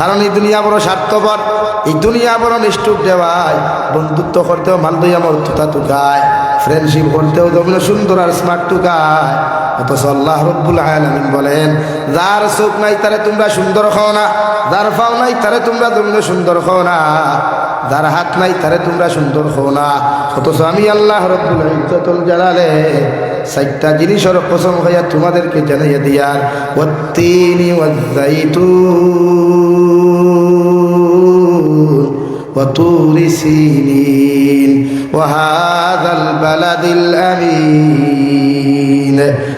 কারণ এই দুনিয়া বড় স্বার্থপর, এই দুনিয়া বড় নিষ্ঠুর দেওয়ায় বন্ধুত্ব করতেও মালদই আমার তুতা তুকায় ফ্রেন্ডশিপ করতেও দমিন সুন্দর আর স্মার্ট তুকায় অথচ আল্লাহ রব্বুল আলামিন বলেন, যার চোখ নাই তারে তোমরা সুন্দর খাও না, যার পাও নাই তারে তোমরা দমিন সুন্দর খাও না, যার হাত নাই তারে তোমরা সুন্দর খাও না। অথচ আমি আল্লাহ রব্বুল ইজ্জতুল জালালে চারটা জিনিসের কসম হইয়া তোমাদেরকে জানাইয়া দিয়ার ওয়াত্তিনি ওয়াজ্জাইতুন وطور سينين وهذا البلد الأمين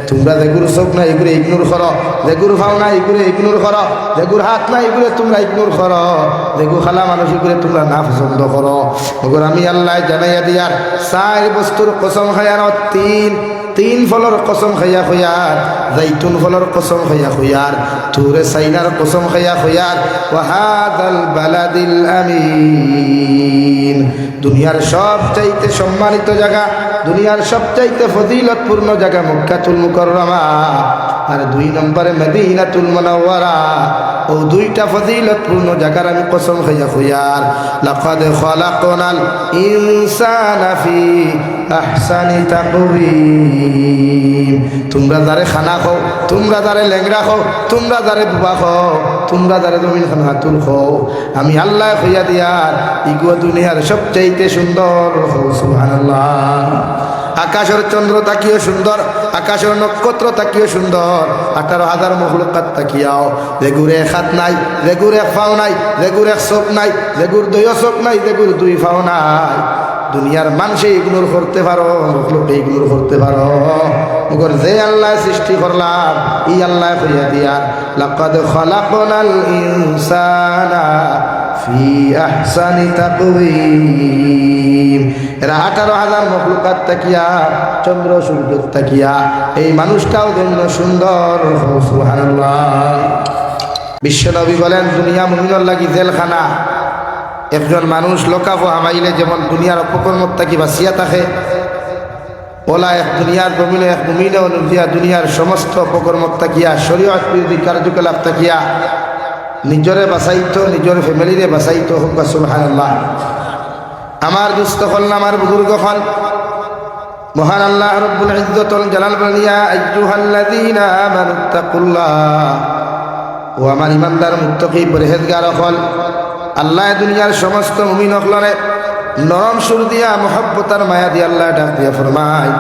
তোমরা যেগুলো চোখ না এগুলো ইগনোর করো যেগুলো খাও না এগুলো ইগনোর করো যেগুলো হাত না এগুলো তোমরা ইগনোর করো যেগুলো খালা মানুষ এগুলো তোমরা না পছন্দ করো ওগুলো আমি আল্লাহ জানাইয়া দিয়ার চার বস্তুর কসম খায়ার তিন তিন ফলর কসম খাইয়া খুয়ার জাইতুন ফলর কসম খাইয়া খুয়ার তুরে সাইনার কসম খাইয়া খুয়ার ওয়াহাদাল বালাদিল আমিন। দুনিয়ার সব চাইতে সম্মানিত জায়গা দুনিয়ার সবচাইতে ফজিলতপূর্ণ জায়গা মক্কাতুল মুকররমা, আর দুই নম্বরে মদিনাতুল মুনাওয়ারা। ও দুইটা ফজিলতপূর্ণ জায়গার আমি কসম খাইয়া খুয়ার লাকাদ খালাকনাল ইনসানা ফি আহসানি তাকবীম তোমরা যারে খানা খাও, তোমরা যারে লেংরা খাও, তোমরা যারে বুবা খাও, তোমরা যারে জমিন খান হাতুল খাও। আমি আল্লাহ হইয়া দিয়ার, ইগো দুনিয়ার সবচাইতে সুন্দর হও সুবহানাল্লাহ। আকাশের চন্দ্র তাকিও সুন্দর আকাশের নক্ষত্র তাকিও সুন্দর। আঠারো হাজার মহলকাত তাকিয়াও। রেগুর এক হাত নাই রেগুর এক ফাও নাই রেগুর এক চোখ নাই রেগুর দুই চোখ নাই রেগুর দুই ফাও নাই। দুনিয়ার মানুষে ইগনোর করতে পারো লোকে ইগনোর করতে পারো। মগর যে আল্লাহ সৃষ্টি করলাম ই আল্লাহ কইয়া দিয়া, লাকাদ খালাকনাল ইনসানা ফি আহসানি তাকওয়িম। এরা আঠারো হাজার মখলুকাত তাকিয়া, চন্দ্র সূর্য তাকিয়া। এই মানুষটাও জন্য সুন্দর বিশ্বনবী বলেন, দুনিয়া মুমিনের লাগি জেলখানা। একজন মানুষ লোকাফো হামাইলে যেমন দুনিয়ার অপকর্মত থাকি বাঁচিয়া থাকে। ওলা এক দুনিয়ার জমিনে, এক মুমিনে অনুযায়ী দুনিয়ার সমস্ত অপকর্মত থাকিয়া শরীয়ত বিরোধী কার্যকলাপ থাকিয়া নিজরে বাঁচাইতো নিজের ফ্যামিলিরে বাঁচাইতো হোক সুবহানাল্লাহ। আমার দুস্থ হল আমার বুজুর্গ হল মহান আল্লাহ রব্বুল ইজ্জতুল জালাল বলিয়া আইয়ুহাল্লাযীনা আমানুত্তাকুল্লাহ ও আমার ইমানদার মুত্তকি পরহেজগার হল আল্লাহ দুনিয়ার সমস্ত মুমিন হলরে নরম সুর দিয়া মহব্বতার মায়া দিয়া আল্লাহ ডাক দিয়া ফরমায়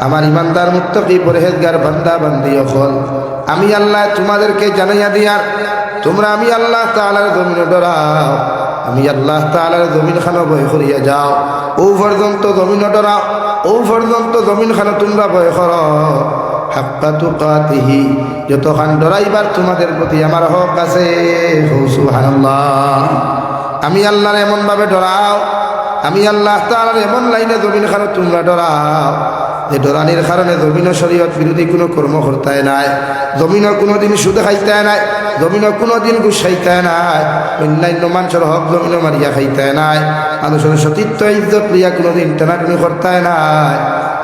আমার ইমানদার মুত্তকি পরহেজগার বান্দা বান্দি হল আমি আল্লাহ তোমাদেরকে জানাইয়া দিয়ার তোমরা আমি আল্লাহ তাআলার জমিনে ডরাও। আমি আল্লাহ তাআলার জমিন খানো বয় করিয়া যাও। ও পর্যন্ত জমিন ডরাও। ও পর্যন্ত জমিন খানো তোমরা বয় করো। হাক্কা তুকাতিহি যতক্ষণ ডরাইবার তোমাদের প্রতি আমার হক আছে। আমি আল্লাহর এমন ভাবে ডরাও। আমি আল্লাহ তাআলার এমন লাইনে জমিন খানো তোমরা ডরাও। যে ডরানির কারণে জমিন শরীয়ত বিরোধী কোনো কর্ম করতে নাই, জমিন কোনো দিন সুদ খাইতে নাই, জমিন কোনো দিন গুসাইতে নাই, অন্যান্য মানুষের হক জমিন মারিয়া খাইতে নাই, মানুষের সতীত্ব, ইজ্জত লিয়া কোনো দিন টানাটুনি করতে নাই।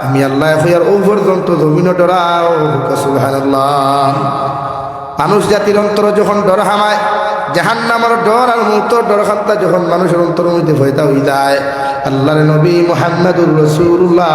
আমি আল্লাহ হইয়ার ও পর্যন্ত জমিন ডরাও মানুষ জাতির অন্তর যখন ডর হামায় জাহান নামার ডর আর মুক্ত ডর খান্তা যখন মানুষের অন্তর মধ্যে ভয়তা হয়ে যায় আল্লাহর নবী মোহাম্মদুর রসুল্লাহ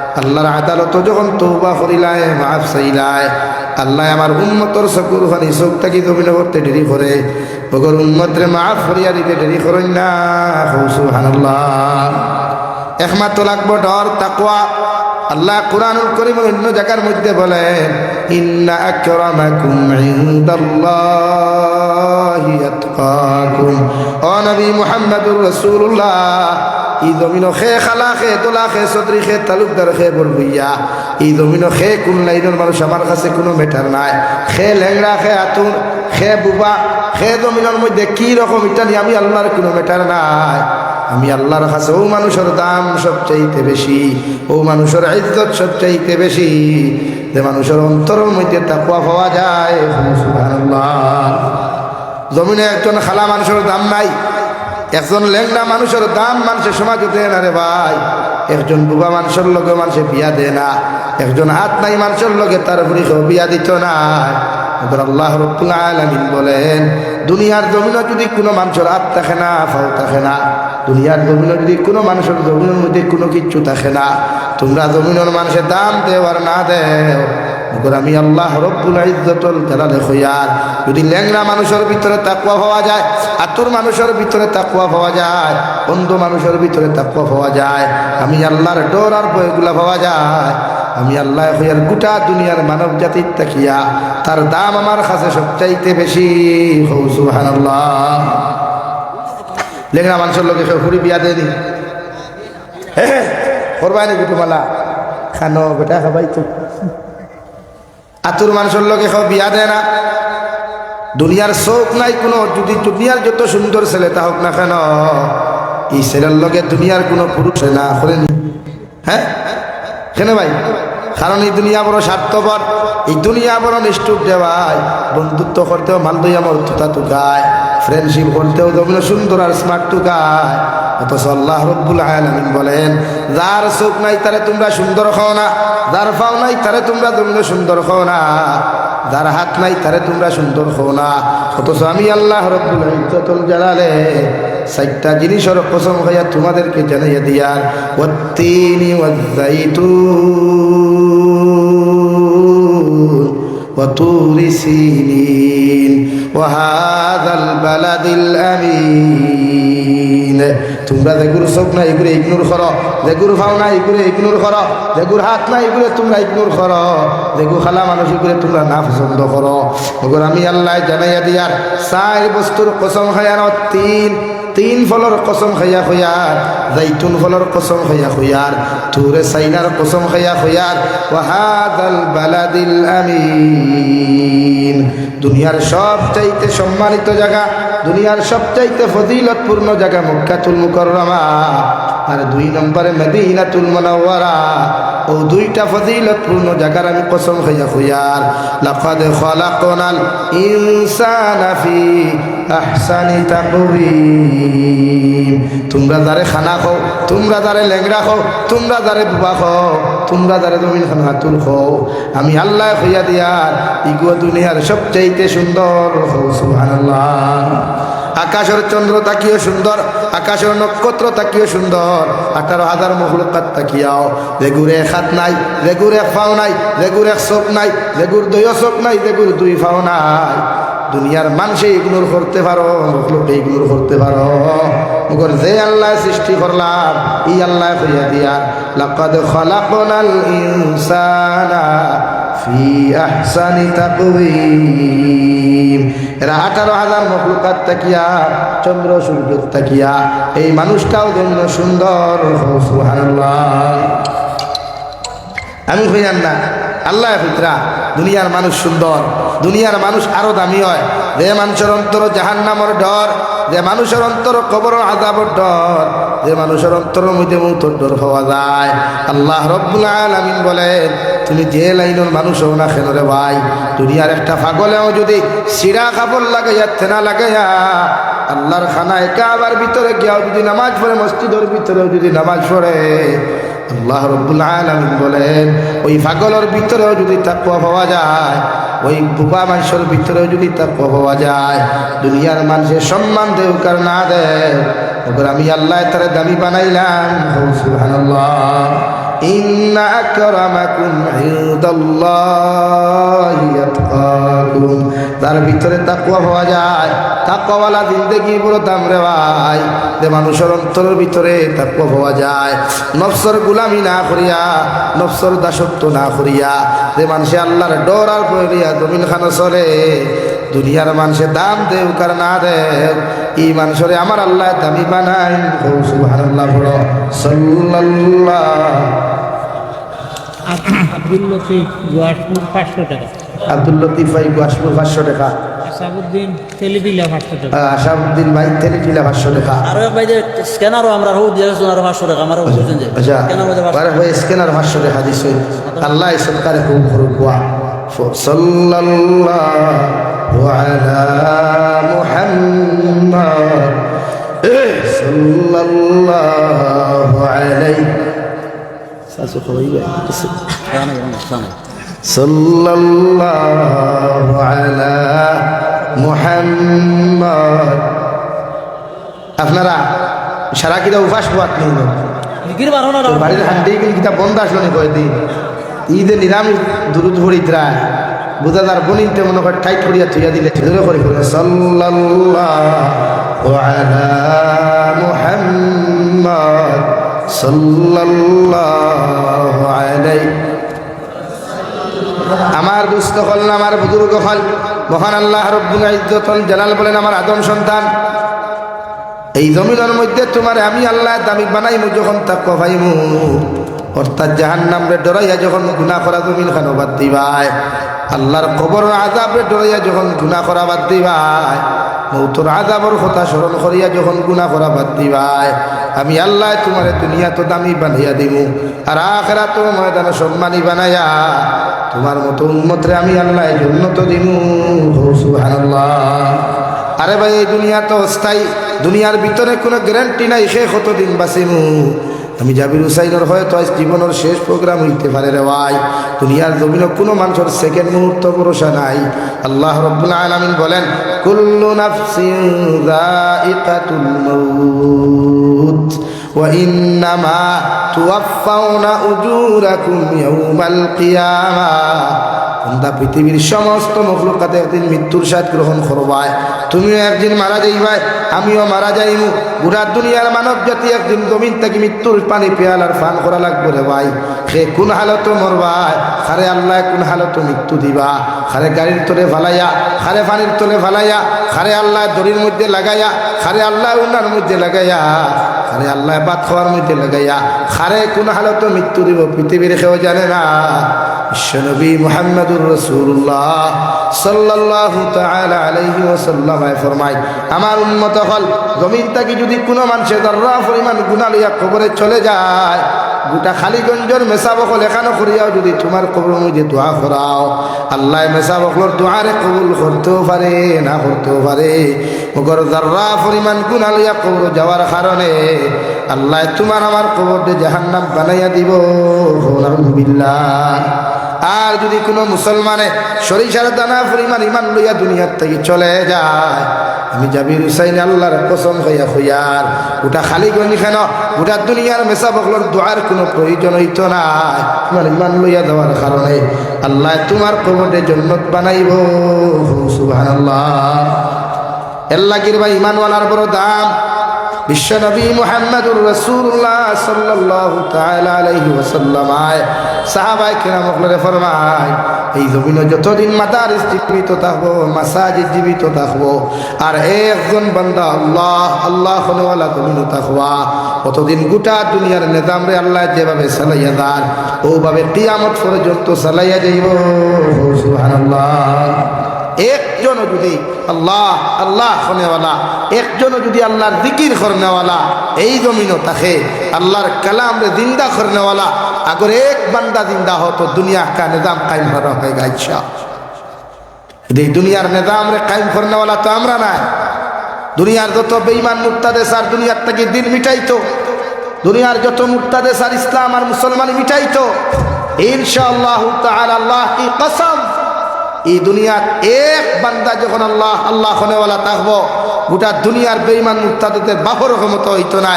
আল্লাহর আদালত যখন তৌবা করিলায়, মাফ চাইলায়, আল্লাহ আমার উন্মতর চকুর ফানি চোখ থাকি জমিন করতে দেরি করে, বগর উন্মতরে মাফ করিয়া দিতে দেরি করেন না। সুবহানাল্লাহ। একমাত্র লাগবো ডর, তাকওয়া। আল্লাহ কোরআনুল করিম অন্য জায়গার মধ্যে বলেন, ইন্না আকরামাকুম ইনদাল্লাহি আতকাকুম। ও নবী মুহাম্মদুর রাসূলুল্লাহ ই জমিন খে খালা খে তোলা খে সদরি খে তালুকদার খে বরবইয়া। ই জমিন খে কোন লাইনের মানুষ আমার কাছে কোনো মেটার নাই। খে লেংড়া খে আতুর খে বুবা, খে জমিনের মধ্যে কি রকম নিয়ে আমি আল্লাহর কোনো মেটার নাই। আমি আল্লাহর কাছে ও মানুষের দাম সবচাইতে বেশি, ও মানুষের ইজ্জত সবচাইতে বেশি। যে মানুষের অন্তরের মধ্যে তাকুয়া পাওয়া যায় জমিনে একজন খালা মানুষের দাম নাই। একজন লেংড়া মানুষের দাম মানুষের সমাজে দেয় না রে ভাই। একজন বুবা মানুষের লোকে মানুষে বিয়া দেয় না। একজন হাত নাই মানুষের লোকে তার উপরে কেউ বিয়া দিত না। আল্লাহ রব্বুল আলামিন বলেন, দুনিয়ার জমিনে যদি কোনো মানুষের হাত থাকে না ফাও থাকে না। দুনিয়ার জমিনে যদি কোনো মানুষের জমিনের মধ্যে কোনো কিচ্ছু থাকে না, তোমরা জমিনের মানুষের দাম দেও আর না দেও। এবার আমি আল্লাহ রব্বুল ইজ্জতুল জালালে হইয়ার যদি ল্যাংরা মানুষের ভিতরে তাকুয়া পাওয়া যায়, আতুর মানুষের ভিতরে তাকুয়া পাওয়া যায়, অন্ধ মানুষের ভিতরে তাকুয়া পাওয়া যায়, আমি আল্লাহর ডর আর বইগুলা পাওয়া যায়, আমি আল্লাহ হইয়ার গোটা দুনিয়ার মানব জাতির তাকিয়া, তার দাম আমার কাছে সবচাইতে বেশি। হৌ সুবহানাল্লাহ। লেংরা মানুষের লোকে ঘুরি বিয়া দেয়নি? হ্যাঁ করবাই নাকি তোমালা? খানো, বেটা, খাবাই তো। আতুর মানুষের লোকে সব বিয়া দেয় না। দুনিয়ার শোক নাই কোনো, যদি দুনিয়ার যত সুন্দর ছেলে তা হোক না কেন, এই ছেলের লগে দুনিয়ার কোনো পুরুষ না করেনি হ্যাঁ? কেন ভাই? কারণ এই দুনিয়া বড় স্বার্থপর, এই দুনিয়া বড় নিষ্ঠুর দেওয়ায় বন্ধুত্ব করতেও মালদইয়া মর্তুতা টুকায় ফ্রেন্ডশিপ করতেও যেমন সুন্দর আর স্মার্ট টুকায়। অথচ আল্লাহ রব্বুল আলামিন বলেন, যার চোখ নাই তারে তোমরা সুন্দর খাও না, যার পাও নাই তারে তোমরা যেমন সুন্দর খাও না, যার হাত নাই তারে তোমরা সুন্দর খাও না। অথচ আমি আল্লাহ রব্বুল ইজ্জতুল জালালে চারটা জিনিসের কসম হইয়া তোমাদেরকে জানাইয়া দিয়ার ওয়াত্তিনি ওয়াজ্জাইতুন وطور سينين وهذا البلد الأمين তোমরা যেগুলো চোখ না এগুলো ইগনোর করো যেগুলো ফাও না এগুলো ইগনোর করো যেগুলো হাত না এগুলো তোমরা ইগনোর করো যেগুলো খালা মানুষ এগুলো তোমরা না পছন্দ করো ওগুলো আমি আল্লাহ জানাইয়া দিয়ার চার বস্তুর কসম খায়ার তিন তিন ফলর কসম খাইয়া খুয়ার জাইতুন ফলর কসম খাইয়া খুয়ার তুরে সাইনার কসম খাইয়া খুয়ার ওয়াহাদাল বালাদিল আমিন। দুনিয়ার সবচাইতে সম্মানিত জায়গা, দুনিয়ার সবচাইতে ফজিলতপূর্ণ জায়গা মক্কাতুল মুকররমা। আর দুই নম্বরে মদিনাতুল মুনাওয়ারা। ও দুইটা ফজিলতপূর্ণ জায়গার আমি কসম খাইয়া খুয়ার লাকাদ খলাকনাল ইনসানা ফি আহসানি তাকবীম তোমরা যারে খানা খাও তোমরা যারে লেংড়া খাও তোমরা যারে বুবা খাও তোমরা যারে জমিন খান হাতুল খাও আমি আল্লাহ হইয়া দিয়ার ইগো দুনিয়ার সবচাইতে সুন্দর হও সুবহানাল্লাহ। আকাশের চন্দ্র তাকিও সুন্দর, আকাশের নক্ষত্র তাকিও সুন্দর, আঠারো হাজার মহলকাত তাকিয়াও। রেগুর এক হাত নাই রেগুর এক ফাও নাই রেগুর এক চোখ নাই রেগুর দুই চোখ নাই রেগুর দুই ফাও নাই। দুনিয়ার মানুষে ইগনোর করতে পারো ইগনোর করতে পারো। যে আল্লাহ সৃষ্টি করলাম, এই আল্লাহ কইয়া দিয়া হাজার চন্দ্র সূর্য তাকিয়া, এই মানুষটাও জন্য সুন্দর। আমি হইয়ান না, আল্লাহ ফিতরা দুনিয়ার মানুষ সুন্দর। দুনিয়ার মানুষ আরও দামি হয়। যে মানুষের অন্তর জাহান নামর ডর, যে মানুষের অন্তর কবর আজাবর ডর, যে মানুষের অন্তর মধ্যে মৌতর ডর হওয়া যায়। আল্লাহ রব্বুল আলামিন বলেন, তুমি যে লাইনের মানুষ হও না কেন রে ভাই? দুনিয়ার একটা ফাগলেও যদি সিরা কাপড় লাগাইয়া, থেনা লাগাইয়া, আল্লাহর খানায় কাবার ভিতরে গিয়াও যদি নামাজ পড়ে, মসজিদের ভিতরেও যদি নামাজ পড়ে। আল্লাহ রব্বুল আলামিন বলেন, ওই পাগলের ভিতরেও যদি তাকুয়া পাওয়া যায় ওই বুবা মানুষের ভিতরেও যদি তার পাওয়া যায়, দুনিয়ার মানুষের সম্মান দেও, কার না দেয় ওপর আমি আল্লাহ তারা দামি বানাইলাম। আতকাকুম। তার ভিতরে তাকুয়া পাওয়া যায়। তাকুয়াওয়ালা জিন্দেগি বড় দাম রে ভাই। যে মানুষের অন্তরের ভিতরে তাকুয়া পাওয়া যায়। নফসর গুলামি না করিয়া, নফসর দাসত্ব না করিয়া, যে মানুষে আল্লাহর ডর আর করিয়া জমিন খানো চলে দুনিয়ার মানুষের দাম দেও কার না দেও এই মানুষরে আমার আল্লাহ দামি বানাই সুবহানাল্লাহ বড় সাল্লাল্লাহ। আব্দুল লতিফ গোয়াসপুর পাঁচশো টাকা। আব্দুল লতিফ ভাই পাঁচশো টাকা। পাঁচশো টাকা। ভাই পাঁচশো টাকা। আরও ভাই যে স্ক্যানারও আমরা হোক দিয়ে গেছেন পাঁচশো টাকা আমারও বলছেন যে আচ্ছা স্ক্যানার মধ্যে পাঁচশো বারে ভাই স্ক্যানার পাঁচশো টাকা দিছে আল্লাহ সরকারে খুব করুক সাল্লাল্লাহু আলা সাল্লাল্লাহু আলাইহি সাসু কই সাল্লাল্লাহু আলা মুহাম্মদ। আপনারা সারা কিরা উপাস পাত নেই বিক্রি পারো না তোর বাড়ির হান্ডি কিন্তু কিতা বন্ধ আসলো কয়েকদিন ঈদে নিরামিষ দুরুদ ভরিতরা বুঝাদার বনিতে মনে করে, টাইট করিয়া থইয়া দিলে, ধরে করে করে সাল্লাল্লাহু আলা মুহাম্মদ সাল্লাল্লাহু আলাইহি আমার দুস্থ হল আমার বুজুর্গ হল মহান আল্লাহ রব্বুল ইজ্জতুল জালাল বলেন, আমার আদম সন্তান, এই জমিনের মধ্যে তোমার আমি আল্লাহ দামি বানাইমু, যখন তা কভাইমু অর্থাৎ জাহান নামরে ডরাইয়া যখন গুণা করা জমিন খানো বাদ দিবাই আল্লাহর কবর আজাবে ডরাইয়া যখন গুণা করা বাদ দিবাই মৌতর আজাবর কথা স্মরণ করিয়া যখন গুণা করা বাদ দিবাই, আমি আল্লাহ তোমার দুনিয়া তো দামি বানাইয়া দিমু আর আখেরা তো ময়দান সম্মানী বানাইয়া তোমার মতো উন্মতরে আমি আল্লাহ জন্য তো দিমু আরে ভাই, এই দুনিয়া তো অস্থায়ী দুনিয়ার ভিতরে কোনো গ্যারান্টি নাই সে কতদিন বাঁচিমু। আমি জাবির হুসাইনের হয়তো আজ জীবনের শেষ প্রোগ্রাম হইতে পারে রে ভাই। দুনিয়ার জমিনে কোনো মানুষের সেকেন্ড মুহূর্ত ভরসা নাই। আল্লাহ রব্বুল আলামিন বলেন, কুল্লু নাফসিন ইন্নামা তুওয়াফাউনা উজুরাকুম ইয়াউমাল কিয়ামাহ তোমরা পৃথিবীর সমস্ত মখলুকাতে একদিন মৃত্যুর সাথ গ্রহণ করবায় তুমিও একদিন মারা যাইবাই, আমিও মারা যাইমু। গোটা দুনিয়ার মানব জাতি একদিন জমিন থেকে মৃত্যুর পানি পেয়ালার ফান করা লাগবে রে ভাই। সে কোন হালত মরবাই? খারে আল্লাহ, কোন হালত মৃত্যু দিবা? খারে গাড়ির তলে ভালাইয়া খারে পানির তলে ভালাইয়া খারে আল্লাহ দড়ির মধ্যে লাগাইয়া, খারে আল্লাহ উনার মধ্যে লাগাইয়া, খারে আল্লাহ বাদ খাওয়ার মধ্যে লাগাইয়া, খারে কোন হালত মৃত্যু দিব পৃথিবীর কেউ জানে না। বিশ্বনবী মুহাম্মদুর রসুল্লাহ সাল্লাল্লাহু তাআলা আলাইহি ওয়াসাল্লাম ফরমায়, আমার উম্মত হল, জমিন থেকে যদি কোনো মানুষের দর্রা পরিমাণ গুণা লইয়া কবরে চলে যায়, গোটা খালিগঞ্জের মেসা বকল এখানে করিয়াও যদি তোমার কবর মধ্যে দোয়া করাও, আল্লাহ মেসা বকলর দোয়ারে কবুল করতেও পারে, না করতেও পারে, মগর দর্রা পরিমাণ গুণা লইয়া কবর যাওয়ার কারণে আল্লাহ তোমার আমার কবরটা জাহান্নাম বানাইয়া দিব বিল্লাহ আর যদি কোনো মুসলমানে সরিষার দানা পরিমাণ ইমান লইয়া দুনিয়ার থেকে চলে যায়, আমি জাবির হুসাইন আল্লাহর কসম হইয়া হইয়ার, ওটা খালি গনি কেন? গোটা দুনিয়ার মেসা বকলর দোয়ার কোনো প্রয়োজন হইত না। তোমার ইমান লইয়া দেওয়ার কারণে আল্লাহ তোমার কবরে জন্নত বানাইব। সুবহানাল্লাহ। এল্লাগির ভাই ইমানওয়ালার বড় দাম। বিশ্বনবী মুহাম্মদুর তাআলা আলাইহি ওয়াসাল্লাম আয়। সাহাবায়ে কেরাম ফরমায়, এই জমিনে যতদিন মাদারিস জীবিত থাকব, মাসাজিদ জীবিত থাকব, আর একজন বান্দা আল্লাহ আল্লাহ হনেওয়ালা জমিনে থাকবা কতদিন গোটা দুনিয়ার নিজাম রে আল্লাহ যেভাবে চালাইয়া দান, ওভাবে কিয়ামত পর্যন্ত চালাইয়া যাইব। সুবহানাল্লাহ। একজন যদি আল্লাহ আল্লাহ খনেওয়ালা একজন যদি আল্লাহর দিকির করনেওয়ালা এই জমিনও তাকে আল্লাহর কালাম রে জিন্দা করনেওয়ালা আগর এক বান্দা জিন্দা হতো, দুনিয়া কা নিজাম কায়েম করা হয়ে গাইছা এই দুনিয়ার নিজাম রে কায়েম করনেওয়ালা তো আমরা নাই। দুনিয়ার যত বেঈমান মুক্তাদেশ আর দুনিয়ার থেকে দিন মিটাইতো, দুনিয়ার যত মুক্তাদেশ আর ইসলাম আর মুসলমান মিটাইতো, ইনশাআল্লাহ তাআলা আল্লাহ কি কসম এই দুনিয়ার এক বান্দা যখন আল্লাহ আল্লাহ খনেওয়ালা থাকব, গোটা দুনিয়ার বেইমান মুক্তাদের বাহর ক্ষমতা হইতো না।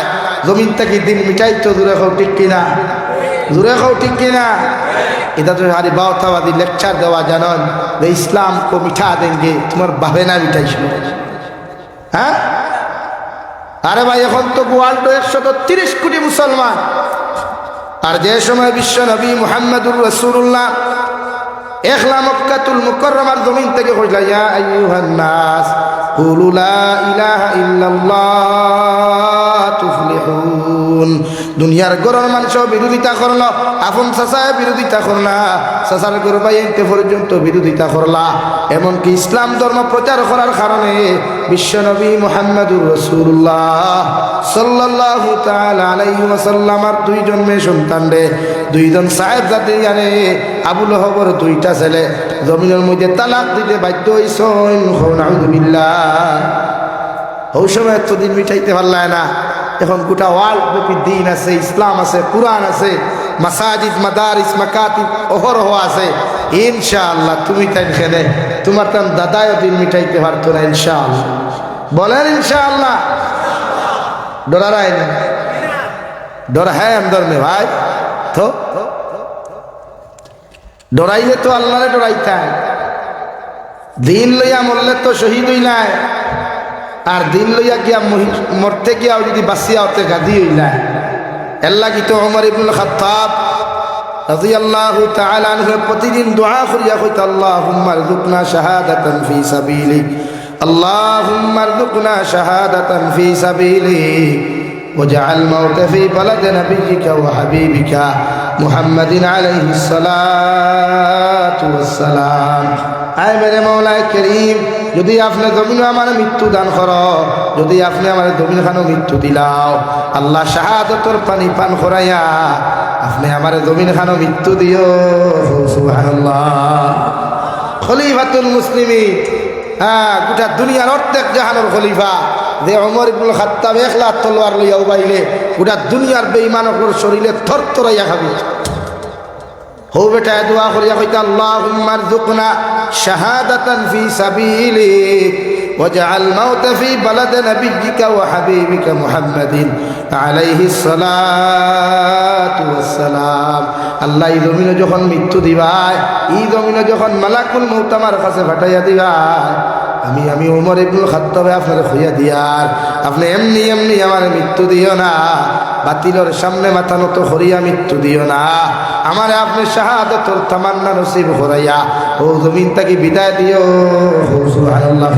জমিন থেকে দিন মিটাইতো দূরে খাও ঠিক কিনা? দূরে খাও ঠিক কিনা? এটা তো আরে বাউতাবাদী লেকচার দেওয়া জানন যে, ইসলাম কো মিঠা দেঙ্গে তোমার বাবে না মিটাইছিল হ্যাঁ? আরে ভাই, এখন তো ওয়ার্ল্ড একশত তিরিশ কোটি মুসলমান। আর যে সময় বিশ্ব নবী মুহাম্মদুর রসুল্লাহ এখলা মক্কাতুল মুকররমার জমিন থেকে কইলা ইয়া আইয়ুহান নাস লা ইলাহা ইল্লাল্লাহ। তুফলিহুন। দুনিয়ার গরর মানুষ বিরোধিতা করল আপন চাচায় বিরোধিতা করলা চাচার গরু ভাই পর্যন্ত বিরোধিতা করলা এমনকি ইসলাম ধর্ম প্রচার করার কারণে বিশ্বনবী মোহাম্মদুর রসুল্লাহ আলাইহি ওয়াসাল্লামার দুইজন মেয়ে সন্তান রে দুইজন সাহেব জাতি আরে আবুল হবর দুইটা ছেলে। জমিনের মধ্যে তালাক দিতে বাধ্য নাউযুবিল্লাহ ওই সময় তো দিন মিটাইতে পারলায় না। এখন গোটা ওয়ার্ল্ড ব্যাপী দিন আছে, ইসলাম আছে, কোরআন আছে, মাসাজিদ, মাদারিস মাকাতি অহরহ আছে। ইনশাআল্লাহ তুমি তাই খেলে তোমার তান দাদায় দিন মিটাইতে পারতো না, ইনশাআল্লাহ। বলেন ইনশাআল্লাহ। ডরা রায় না হ্যাঁ অন্দর মে ভাই। তো ডরাইলে তো আল্লাহরে ডরাইতাম দিন লইয়া মরলে তো শহীদ হইলায় আর দিন লইয়া গিয়া মহি- মরতে গিয়া যদি বাসিয়া হতে গাদি হইলায় এল্লা কি তো অমর ইবনুল খাত্তাব রাদিয়াল্লাহু তাআলা আনহু প্রতিদিন দোয়া করিয়া কইতা আল্লাহুম্মা রযুকনা শাহাদাতান ফি সাবিলিক আল্লাহুম্মা রযুকনা শাহাদাতান ফি সাবিলিক واجعل موت في بلد نبيك وحبيبك محمد عليه الصلاة والسلام আয় মেরে মৌলায় করিম যদি আপনি জমিন আমার মৃত্যু দান কর, যদি আপনি আমার জমিন খানো মৃত্যু দিলাও? আল্লাহ শাহাদতর পানি পান করাইয়া আপনি আমার জমিন খানো মৃত্যু দিও? খলিফাতুল মুসলিমি হ্যাঁ গোটা দুনিয়ার অর্ধেক জাহানোর খলিফা। যে অমর ইবুল খাত্তাব একলা তলোয়ার লইয়া উবাইলে গোটা দুনিয়ার বেইমানকর শরীরে থর থরাইয়া খাবি। হো বেটা দোয়া করিয়া কইতা আল্লাহুম্মা রযুকনা শাহাদাতান ফি সাবিলিক واجعل موت في بلد نبيك وحبيبك محمد عليه الصلاة والسلام আল্লাহ এই জমিনে যখন মৃত্যু দিবাই এই জমিনে যখন মালাকুল মৌত আমার কাছে ফাটাইয়া দিবাই আমি আমি ওমর ইবনুল খাত্তাবে আপনার খুঁজে দিয়ার আপনি এমনি এমনি আমার মৃত্যু দিও না। বাতিলের সামনে মাথা নত হরিয়া মৃত্যু দিও না। আমার আপনি শাহাদতর তামান্না নসিব হরাইয়া ও জমিন তাকে বিদায় দিও। সুবহানাল্লাহ,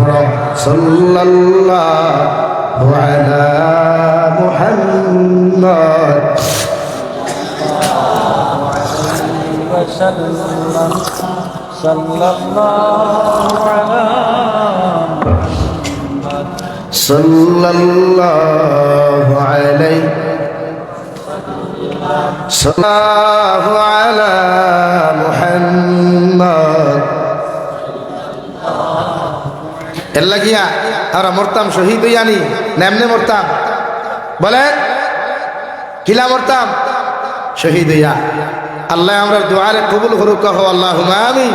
সাল্লাল্লাহু আলা মুহাম্মদ। সাল্লাল্লাহু আলা صلى الله عليه صلى الله على محمد এল্লা গিয়া আমরা মরতাম, শহীদ হইয়ানি নেমনে মরতাম? বলেন, কিলা মরতাম? শহীদ হইয়া। আল্লাহ আমরা দোয়ারে কবুল করুক আল্লাহ আমি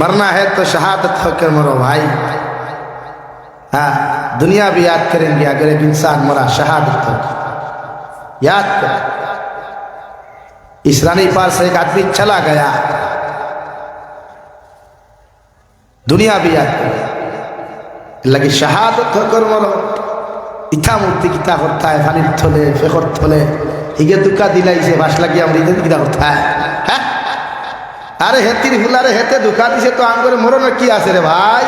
মরনা হ্যাঁ তো শাহাদত হকের মরো ভাই। हाँ दुनिया भी याद करेंगे अगर एक इंसान मरा शहादत हो याद कर इस रानी पार से एक आदमी चला गया दुनिया भी याद करे लगे शहादत होकर मरो ইথা মূর্তি কিতা করতে হয় পানির থলে ফেকর থলে হিগে দুকা দিলাইছে বাস লাগিয়ে আমরা ইতে কিতা করতে হয় হ্যাঁ আরে হেতির হুলারে হেতে দুকা দিছে তো আম করে মরণের কি আছে রে ভাই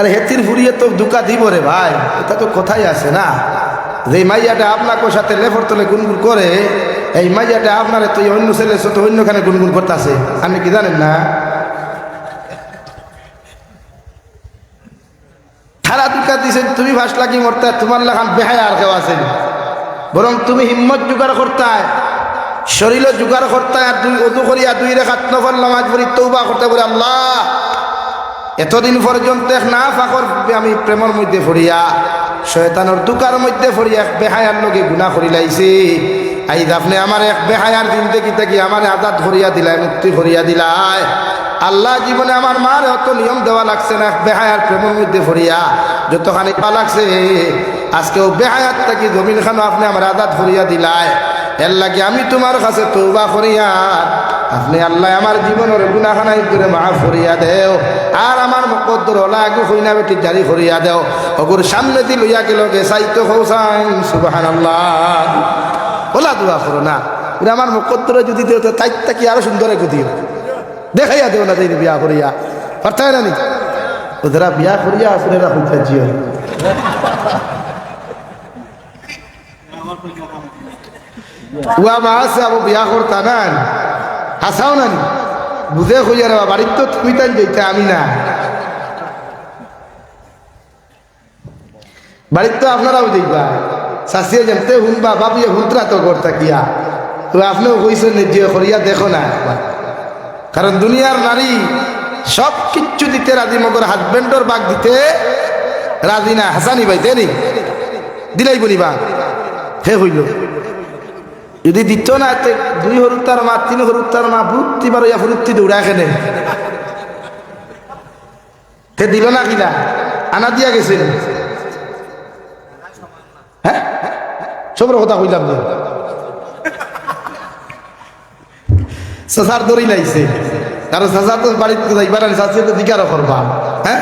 আরে হেতির ফুরিয়ে তো দুকা দিব রে ভাই, এটা তো কথাই আছে না? যে মাইয়াটা আপনাকে সাথে লেফর তলে গুনগুন করে, এই মাইয়াটা আপনার তো অন্য ছেলের সাথে অন্যখানে গুনগুন করতেছে, আপনি কি জানেন না? ঠারা দুকা দিছেন, তুমি ভাস লাগি মরতে, তোমার লাগান বেহায় আর কেউ আছেন। বরং তুমি হিম্মত জোগাড় করতায় শরীর জোগাড় করতায়, আর দুই অদু করিয়া দুই রেখাত নফল নামাজ পড়ি তৌবা করতে বলে আল্লাহ এতদিন পর্যন্ত এক না ফাঁকর আমি প্রেমর মধ্যে ফরিয়া শয়তানোর দুকার মধ্যে ফরিয়া এক বেহায়ার লগে গুণা করি লাইছি। আই আপনি আমার এক বেহায়ার দিন থেকে আমার আজাদ করিয়া দিলাই, মুক্তি করিয়া দিলাই। আল্লাহ জীবনে আমার মার অত নিয়ম দেওয়া লাগছে না বেহায়ার প্রেমের মধ্যে ফরিয়া যতখানি পা লাগছে, আজকেও বেহায়াত থাকি জমিন খানো আপনি আমার আজাদ করিয়া দিলাই। এর লাগে আমি তোমার কাছে তৌবা করিয়া আপনি আল্লাহ আমার জীবনের গুণাখানাই করে মাফ করিয়া দেও। আর আমার মকদ্দর ওলা আগু হইনা বেটি, জারি করিয়া দেও। অগুর সামনে দি লইয়া গেল গে, সাইতো হৌসাইন সুবাহান আল্লাহ ওলা দোয়া করো না। আমার মকদ্দরে যদি দেও, তো তাই তাকি আরও সুন্দরে গদিও দেখাইয়া দেও না তাই বিয়া করিয়া। পারতায় না নি? ওদেরা বিয়া করিয়া আসলে হইতে জিও। উয়া মা আছে, আবু বিয়া করতা না হাসাও না বুঝে খুঁজে বাড়ির তো তুমি যেতে আমি না। বাড়ির তো আপনারাও দেখবা শাসিয়ে জানতে শুনবা বাবুয়ে হুন্তরা তো করতা কিয়া তো আপনিও কইছেন যে করিয়া দেখো না। কারণ দুনিয়ার নারী সব কিচ্ছু দিতে রাজি, মগর হাজবেন্ডর বাগ দিতে রাজি না। হাসানি ভাই দিলাই বলিবা। হে হইল। যদি দিত না দুই হরুত্তার মা, তিন হরুত্তার মা ফুরুত্তি বারো ইয়া ফুরুত্তি দৌড়া খেনে তে দিল না কিনা? আনা দিয়া গেছে সবর কথা কইলাম না সাসার লাইছে তো বাড়িতে যাইবার আর সাসে তো দিকারও করবা হ্যাঁ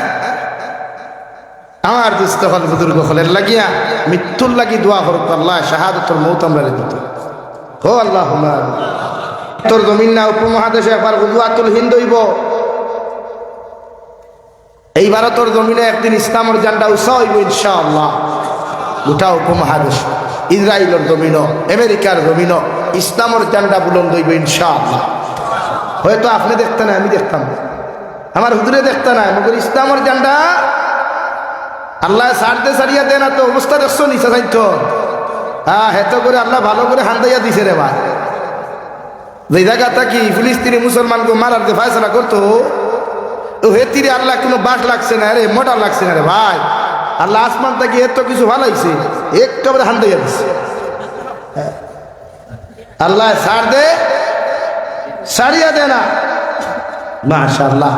আমার বুজুর্গ লাগিয়া মৃত্যুর লাগি দোয়া করত আল্লাহ শাহাদতর মৌত আমরা দিত হো আল্লাহ তোর জমিন না উপমহাদেশে একবার গুজরাতুল হিন্দ হইব। এই ভারতের জমিনে একদিন ইসলামের জান্ডা উৎসাহ হইব ইনশাআল্লাহ। গোটা উপমহাদেশ ইসরায়েলের জমিন আমেরিকার জমিন ইসলামের জান্ডা বুলন্দ হইব ইনশাআল্লাহ। হয়তো আপনি দেখতে না আমি দেখতাম। আমার হুজুরে দেখতে না মগর ইসলামের জান্ডা আল্লাহ সারতে সারিয়া দেয় না তো, অবস্থা দেখছ, নিচে সাইতো হ্যাঁ হেতো করে আল্লাহ ভালো করে হান্দাইয়া দিছে রে ভাই। যে জায়গাটা কি ফিলিস্তিনি মুসলমানকে মারার যে ফায়সলা করতো, ও হেতিরে আল্লাহ কোনো বাস লাগছে না রে, মোটা লাগছে না রে ভাই। আল্লাহ আসমান থেকে এত কিছু ভালাইছে একেবারে হান্দাইয়া দিছে। আল্লাহ সার দে সারিয়া দে না। মাশাআল্লাহ।